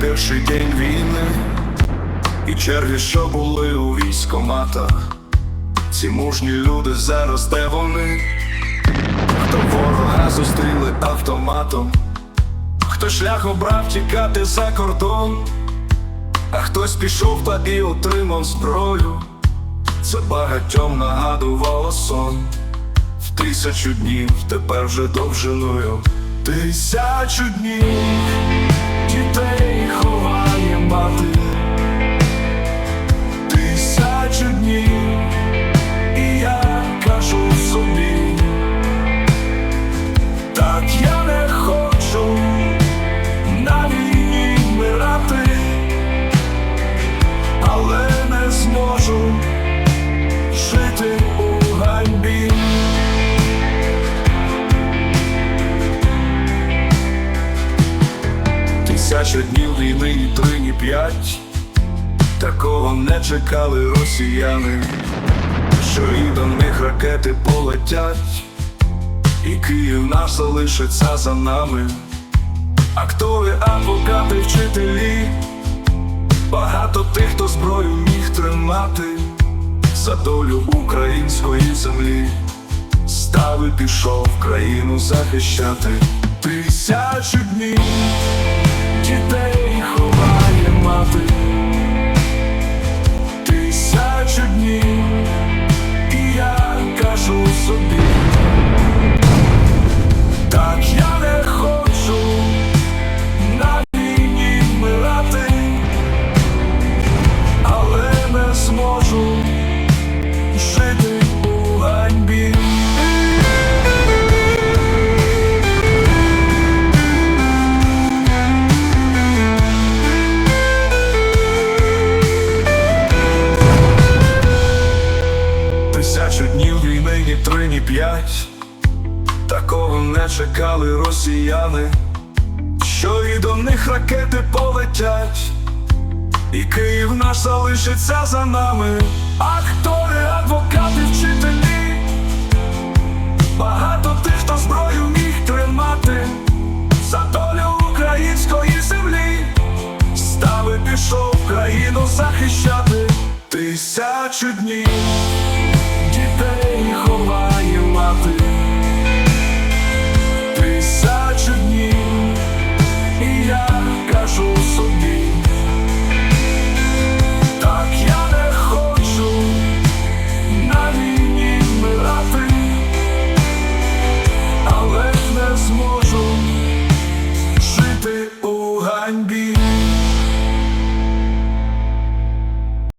перший день війни, і черги, що були у військоматах. Ці мужні люди зараз де вони, хто ворога зустріли автоматом, хто шлях обрав тікати за кордон, а хтось пішов та і отримав зброю. Це багатьом нагадувало сон. В тисячу днів тепер вже довжиною. Тисячу днів Тисяча днів війни і три, ні п'ять. Такого не чекали росіяни, що і до них ракети полетять, і Київ наш залишиться за нами. Актори, адвокати, вчителі, багато тих, хто зброю міг тримати за долю української землі. Став і пішов країну захищати тисячу днів te dei. П'ять. Такого не чекали росіяни, що і до них ракети полетять, і Київ наш залишиться за нами. Актори, адвокати, вчителі, багато тих, хто зброю міг тримати. За долю української землі, став і пішов країну захищати. Тисячу днів